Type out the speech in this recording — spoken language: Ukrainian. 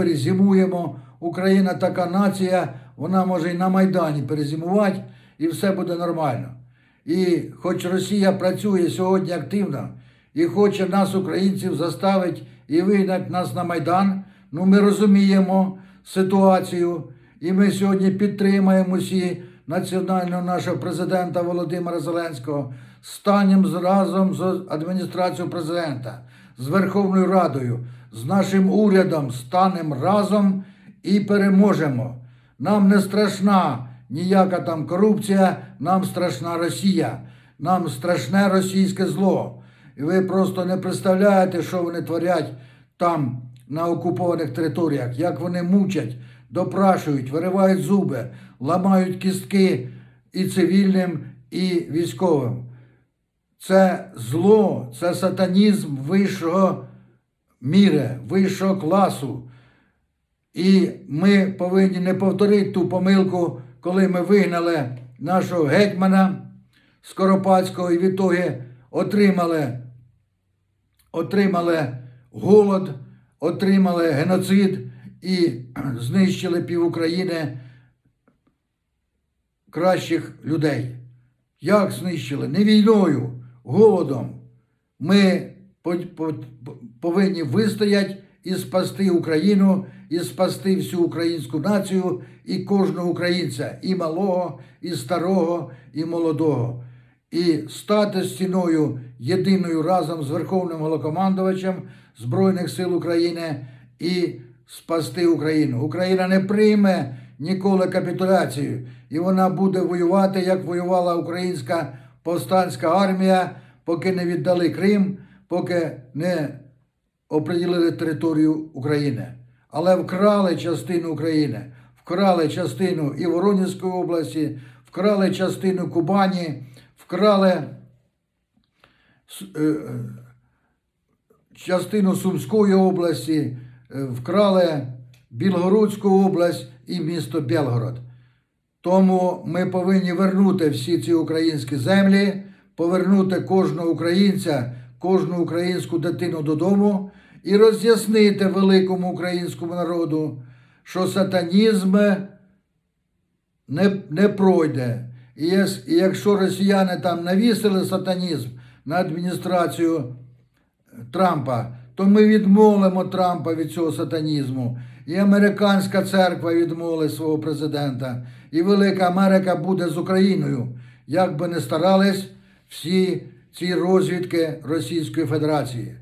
Перезимуємо. Україна така нація, вона може і на Майдані перезимувати, і все буде нормально. І хоч Росія працює сьогодні активно і хоче нас, українців, заставити і вигнати нас на Майдан, ну ми розуміємо ситуацію, і ми сьогодні підтримаємо усі національного нашого президента Володимира Зеленського. Станемо разом з адміністрацією президента, з Верховною Радою, з нашим урядом станемо разом і переможемо. Нам не страшна ніяка там корупція, нам страшна Росія, нам страшне російське зло. І ви просто не представляєте, що вони творять там на окупованих територіях, як вони мучать, допрашують, виривають зуби, ламають кістки і цивільним, і військовим. Це зло, це сатанізм вищого міри, вищого класу. І ми повинні не повторити ту помилку, коли ми вигнали нашого гетьмана Скоропадського і відтоді отримали, отримали голод, отримали геноцид і знищили пів України кращих людей. Як знищили? Не війною, голодом. Ми по- по- повинні вистояти і спасти Україну, і спасти всю українську націю і кожного українця, і малого, і старого, і молодого. І стати стіною єдиною разом з Верховним Голокомандувачем Збройних сил України і спасти Україну. Україна не прийме ніколи капітуляцію, і вона буде воювати, як воювала українська повстанська армія, поки не віддали Крим, поки не оприділили територію України. Але вкрали частину України, вкрали частину і Воронезької області, вкрали частину Кубані, вкрали е, частину Сумської області, е, вкрали Білгородську область і місто Белгород. Тому ми повинні вернути всі ці українські землі, повернути кожного українця, кожну українську дитину додому і роз'яснити великому українському народу, що сатанізм не, не пройде. І, якщо росіяни там навісили сатанізм на адміністрацію Трампа, то ми відмовимо Трампа від цього сатанізму. І американська церква відмовила свого президента. І Велика Америка буде з Україною, як би не старались всі ці розвідки Російської Федерації.